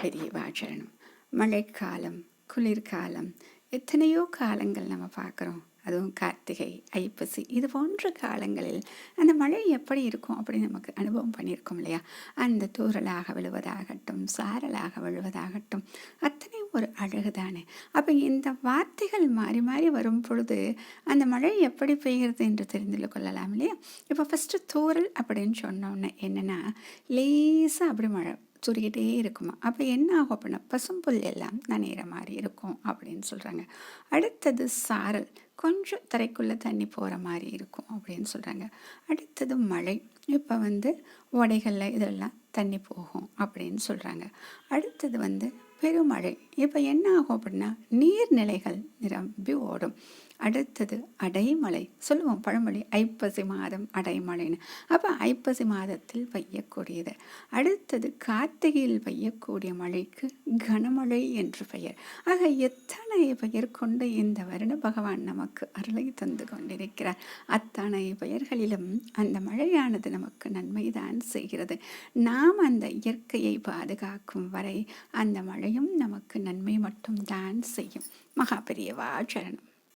பெரிய சரணம் மழைக்காலம் குளிர்காலம் எத்தனையோ காலங்கள் நம்ம பார்க்குறோம். அதுவும் கார்த்திகை ஐப்பசி இது போன்ற காலங்களில் அந்த மழை எப்படி இருக்கும் அப்படின்னு நமக்கு அனுபவம் பண்ணியிருக்கோம் இல்லையா? அந்த தூறலாக விழுவதாகட்டும் சாரலாக விழுவதாகட்டும் அத்தனை ஒரு அழகு தானே. அப்போ இந்த வார்த்தைகள் மாறி மாறி வரும் பொழுது அந்த மழை எப்படி பெய்கிறது என்று தெரிந்து கொள்ளலாம் இல்லையா? இப்போ ஃபஸ்ட்டு தூறல் அப்படின்னு சொன்னோன்னே என்னென்னா லேசாக அப்படி மழை சுருகிட்டே இருக்குமா? அப்போ என்ன ஆகும் அப்படின்னா பசும்புல் எல்லாம் நனைகிற மாதிரி இருக்கும் அப்படின்னு சொல்கிறாங்க அடுத்தது சாரல். கொஞ்சம் தரைக்குள்ளே தண்ணி போகிற மாதிரி இருக்கும் அப்படின்னு சொல்கிறாங்க அடுத்தது மழை. இப்போ வந்து உடைகளில் இதெல்லாம் தண்ணி போகும் அப்படின்னு சொல்கிறாங்க அடுத்தது வந்து பெருமழை. இப்போ என்ன ஆகும் அப்படின்னா நீர்நிலைகள் நிரம்பி ஓடும். அடுத்தது அடைமலை. சொல்லுவோம் பழமொழி. ஐப்பசி மாதம் அடைமலைன்னு. அப்போ ஐப்பசி மாதத்தில் பெய்யக்கூடியது. அடுத்தது கார்த்திகையில் பெய்யக்கூடிய மழைக்கு கனமழை என்று பெயர். ஆக எத்தனை பெயர் கொண்டு இந்த வருட பகவான் நமக்கு அருளை தந்து கொண்டிருக்கிறார்? அத்தனை பெயர்களிலும் அந்த மழையானது நமக்கு நன்மைதான் செய்கிறது. நாம் அந்த இயற்கையை பாதுகாக்கும் வரை அந்த மழையும் நமக்கு நன்மை மட்டும் தான் செய்யும் மகாபெரியவா சரணம்.